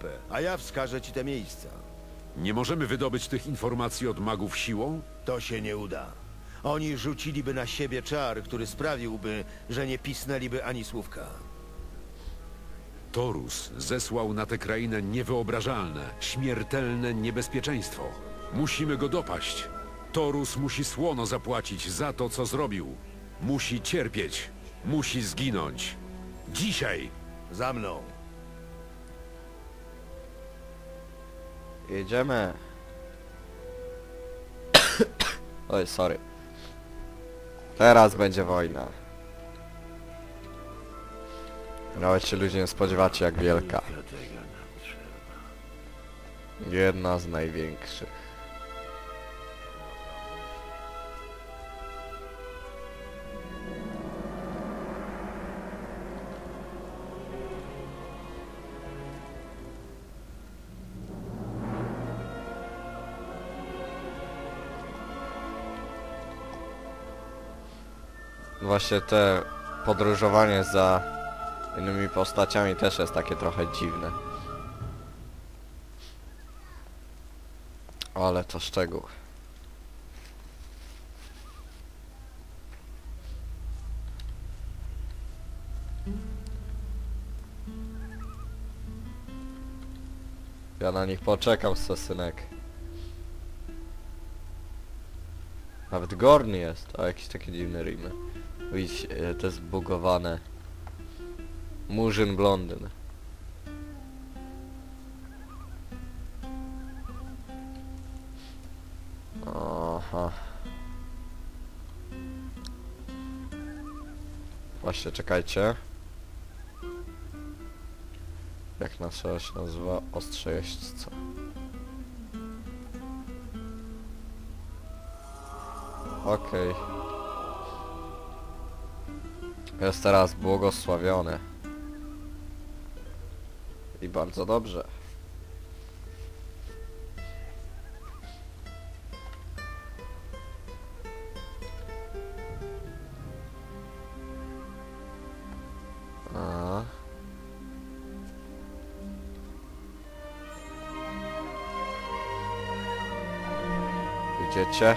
mapę, a ja wskażę ci te miejsca. Nie możemy wydobyć tych informacji od magów siłą? To się nie uda. Oni rzuciliby na siebie czar, który sprawiłby, że nie pisnęliby ani słówka. Torus zesłał na tę krainę niewyobrażalne, śmiertelne niebezpieczeństwo. Musimy go dopaść. Torus musi słono zapłacić za to, co zrobił. Musi cierpieć. Musi zginąć. Dzisiaj! Za mną. Jedziemy. Oj, sorry. Teraz będzie wojna. Nawet się ludzie nie spodziewacie jak wielka. Jedna z największych. Właśnie te podróżowanie za innymi postaciami też jest takie trochę dziwne. Ale to szczegół. Ja na nich poczekam, sesynek. Nawet Gorny jest, a jakieś takie dziwne rymy. Widzisz, e, to jest zbugowane. Murzyn blondyn. Aha. Właśnie, czekajcie. Jak nasza się nazywa? Ostrze jeźdźca. Okej. Jest teraz błogosławiony. I bardzo dobrze. A. Widzicie?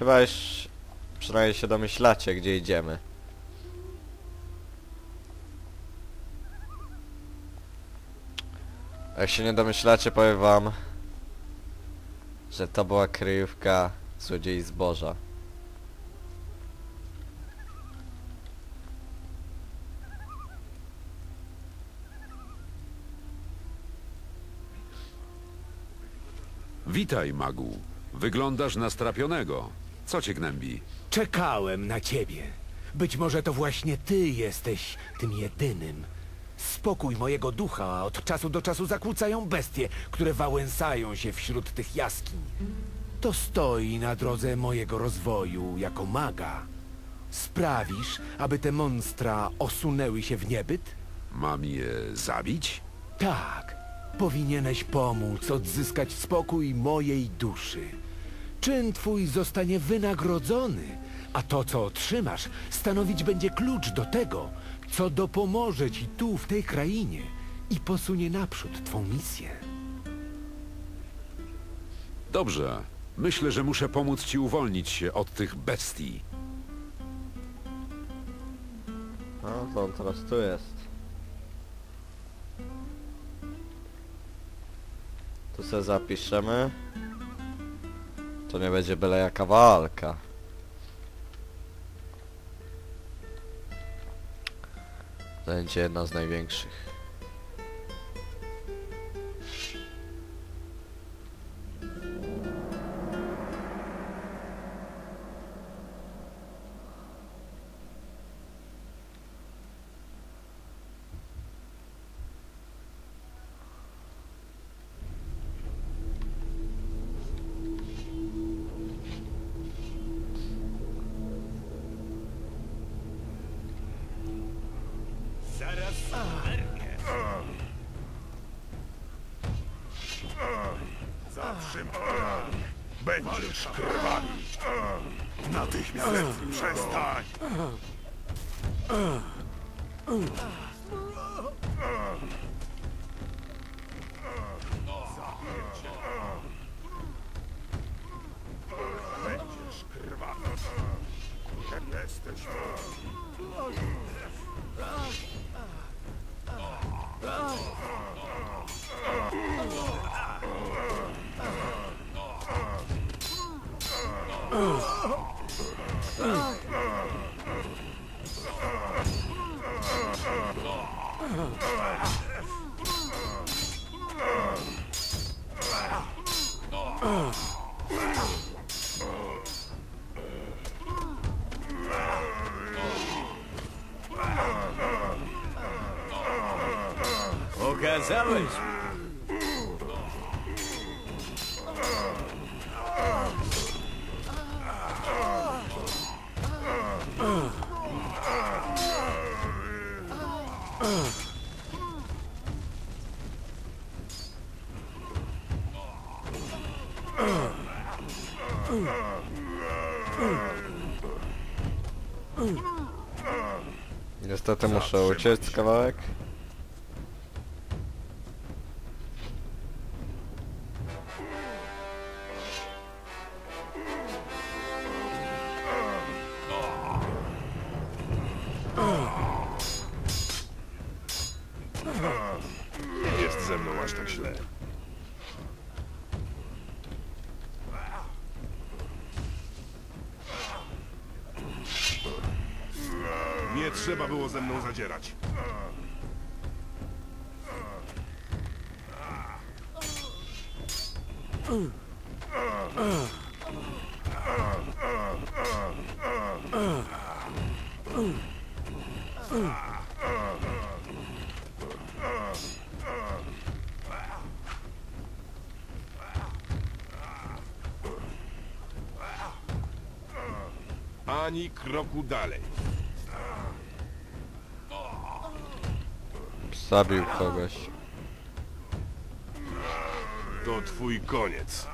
Chyba już przynajmniej się domyślacie, gdzie idziemy. Jak się nie domyślacie, powiem wam, że to była kryjówka złodziei zboża. Witaj, magu. Wyglądasz na strapionego. Co cię gnębi? Czekałem na ciebie. Być może to właśnie ty jesteś tym jedynym. Spokój mojego ducha od czasu do czasu zakłócają bestie, które wałęsają się wśród tych jaskiń. To stoi na drodze mojego rozwoju jako maga. Sprawisz, aby te monstra osunęły się w niebyt? Mam je zabić? Tak. Powinieneś pomóc odzyskać spokój mojej duszy. Czyn twój zostanie wynagrodzony, a to, co otrzymasz, stanowić będzie klucz do tego, co dopomoże ci tu, w tej krainie i posunie naprzód twą misję. Dobrze. Myślę, że muszę pomóc ci uwolnić się od tych bestii. No to on teraz tu jest. Tu sobie zapiszemy. To nie będzie byle jaka walka. To będzie jedna z największych. Będziesz krwawić. Natychmiast przestań. O que é isso? Niestety muszę uciec kawałek. Trzeba było ze mną zadzierać. Ani kroku dalej. Zabił kogoś. To twój koniec.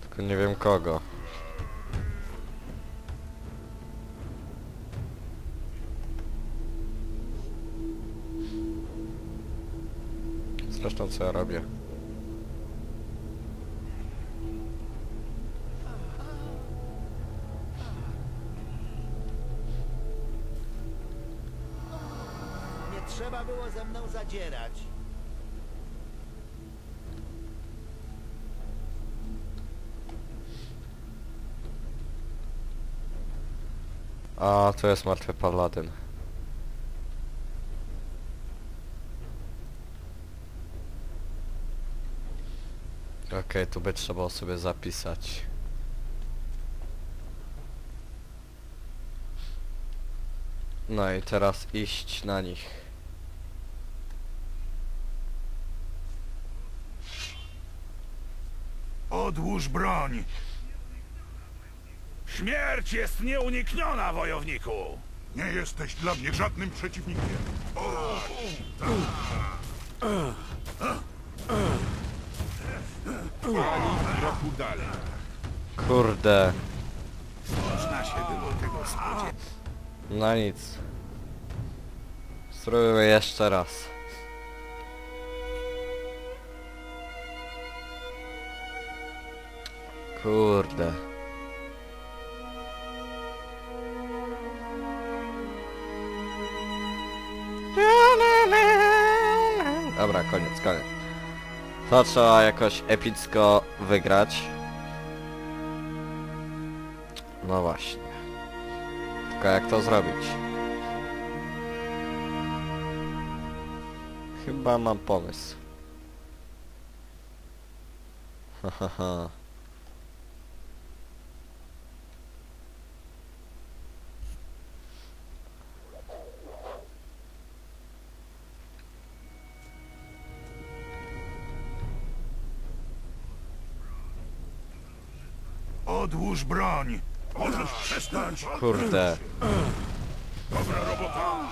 Tylko nie wiem kogo. Zresztą co ja robię? Trzeba było ze mną zadzierać. A, to jest martwy paladyn. Okej, tu by trzeba sobie zapisać. No i teraz iść na nich. Odłóż broń! Śmierć jest nieunikniona, wojowniku! Nie jesteś dla mnie żadnym przeciwnikiem. Ani kroku dalej. Kurde. Można się było tego spodziewać. No nic. Spróbujmy jeszcze raz. Kurde. Dobra, koniec, koniec. To trzeba jakoś epicko wygrać. No właśnie. Tylko jak to zrobić? Chyba mam pomysł. Hahaha. Odłóż broń! Możesz przestać! Kurde. Dobra robota!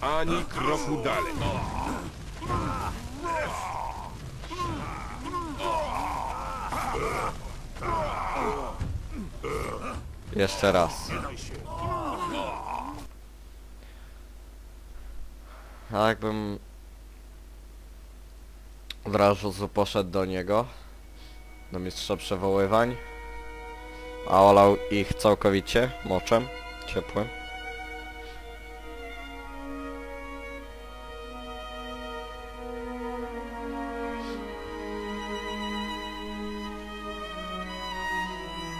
Ani kroku dalej. Jeszcze raz. A jakbym od razu poszedł do niego, do mistrza przewoływań, a olał ich całkowicie moczem ciepłym.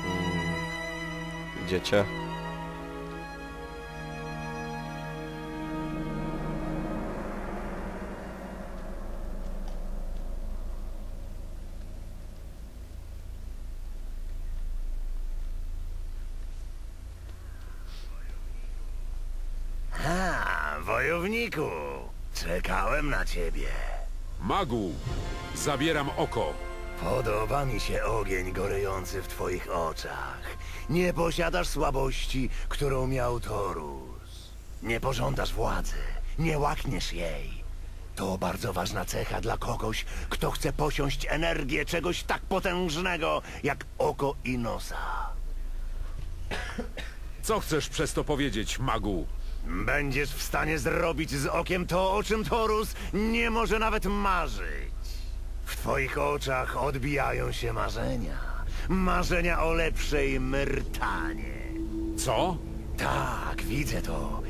Mm, Idziecie? Wojowniku, czekałem na ciebie. Magu, zabieram oko. Podoba mi się ogień gorejący w twoich oczach. Nie posiadasz słabości, którą miał Torus. Nie pożądasz władzy, nie łakniesz jej. To bardzo ważna cecha dla kogoś, kto chce posiąść energię czegoś tak potężnego jak oko i nosa. Co chcesz przez to powiedzieć, magu? Będziesz w stanie zrobić z okiem to, o czym Torus nie może nawet marzyć. W twoich oczach odbijają się marzenia. Marzenia o lepszej Myrtanie. Co? Tak, widzę to.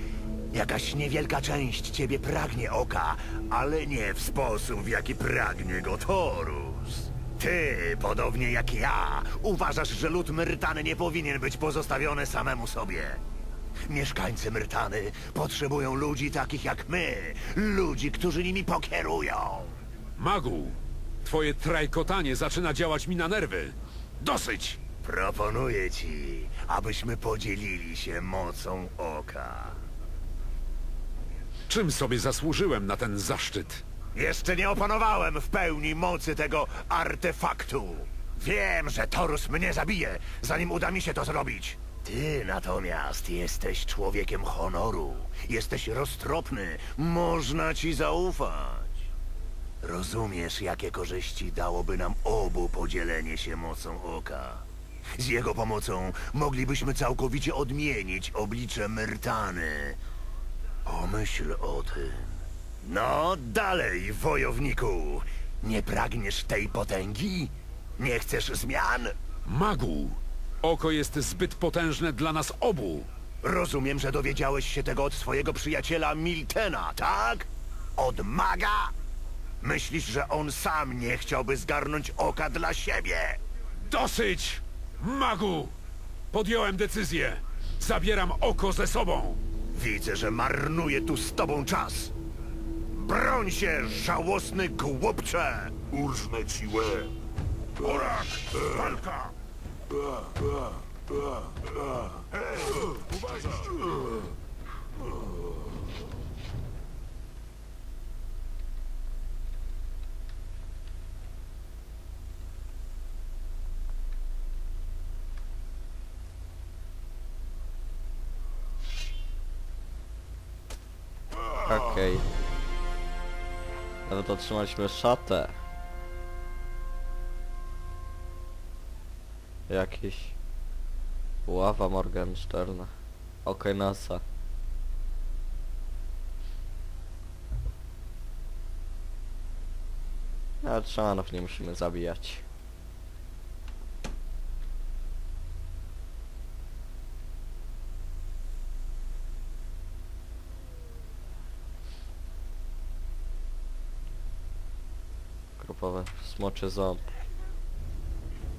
Jakaś niewielka część ciebie pragnie oka, ale nie w sposób, w jaki pragnie go Torus. Ty, podobnie jak ja, uważasz, że lud Myrtany nie powinien być pozostawiony samemu sobie. Mieszkańcy Myrtany potrzebują ludzi takich jak my, ludzi, którzy nimi pokierują. Magu, twoje trajkotanie zaczyna działać mi na nerwy. Dosyć! Proponuję ci, abyśmy podzielili się mocą oka. Czym sobie zasłużyłem na ten zaszczyt? Jeszcze nie opanowałem w pełni mocy tego artefaktu. Wiem, że Torus mnie zabije, zanim uda mi się to zrobić. Ty natomiast jesteś człowiekiem honoru. Jesteś roztropny. Można ci zaufać. Rozumiesz, jakie korzyści dałoby nam obu podzielenie się mocą oka. Z jego pomocą moglibyśmy całkowicie odmienić oblicze Myrtany. Pomyśl o tym. No, dalej, wojowniku. Nie pragniesz tej potęgi? Nie chcesz zmian? Magu, oko jest zbyt potężne dla nas obu. Rozumiem, że dowiedziałeś się tego od swojego przyjaciela Miltena, tak? Od maga? Myślisz, że on sam nie chciałby zgarnąć oka dla siebie? Dosyć! Magu! Podjąłem decyzję. Zabieram oko ze sobą. Widzę, że marnuje tu z tobą czas. Broń się, żałosny głupcze! Urżnę ci łeb. Orak, walka! Hej, uważaj! Okej. Nawet otrzymaliśmy szatę. Jakiś... Ława Morgensterna. Okej, NASA. Ale szamanów nie musimy zabijać. Grupowe smoczy ząb.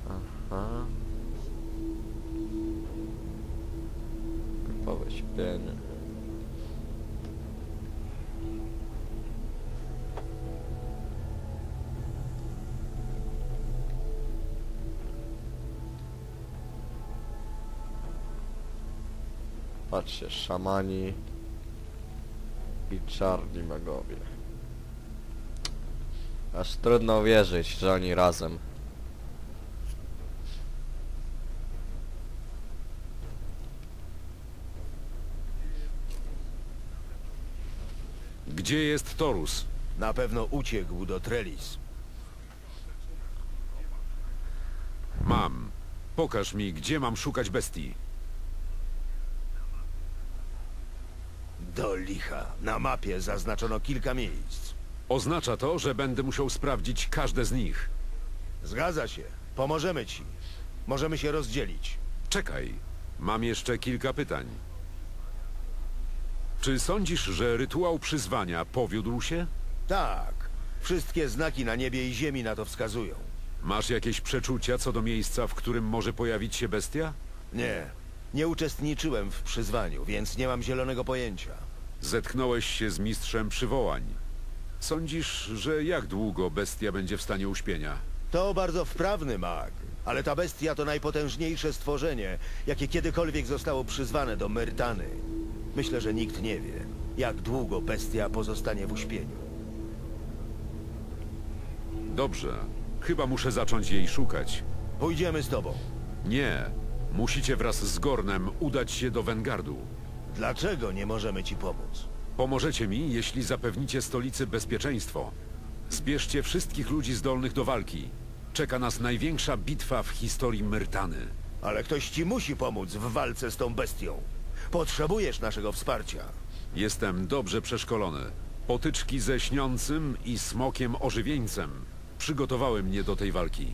Aha. Grupowe śpienie. Patrzcie, szamani i czarni magowie. Aż trudno uwierzyć, że oni razem. Gdzie jest Torus? Na pewno uciekł do Trellis. Mam. Pokaż mi, gdzie mam szukać bestii. Do licha. Na mapie zaznaczono kilka miejsc. Oznacza to, że będę musiał sprawdzić każde z nich. Zgadza się. Pomożemy ci. Możemy się rozdzielić. Czekaj, mam jeszcze kilka pytań. Czy sądzisz, że rytuał przyzwania powiódł się? Tak. Wszystkie znaki na niebie i ziemi na to wskazują. Masz jakieś przeczucia co do miejsca, w którym może pojawić się bestia? Nie. Nie uczestniczyłem w przyzwaniu, więc nie mam zielonego pojęcia. Zetknąłeś się z mistrzem przywołań. Sądzisz, że jak długo bestia będzie w stanie uśpienia? To bardzo wprawny mag, ale ta bestia to najpotężniejsze stworzenie, jakie kiedykolwiek zostało przyzwane do Myrtany. Myślę, że nikt nie wie, jak długo bestia pozostanie w uśpieniu. Dobrze, chyba muszę zacząć jej szukać. Pójdziemy z tobą. Nie, musicie wraz z Gornem udać się do Wengardu. Dlaczego nie możemy ci pomóc? Pomożecie mi, jeśli zapewnicie stolicy bezpieczeństwo. Zbierzcie wszystkich ludzi zdolnych do walki. Czeka nas największa bitwa w historii Myrtany. Ale ktoś ci musi pomóc w walce z tą bestią. Potrzebujesz naszego wsparcia. Jestem dobrze przeszkolony. Potyczki ze śniącym i smokiem ożywieńcem przygotowały mnie do tej walki.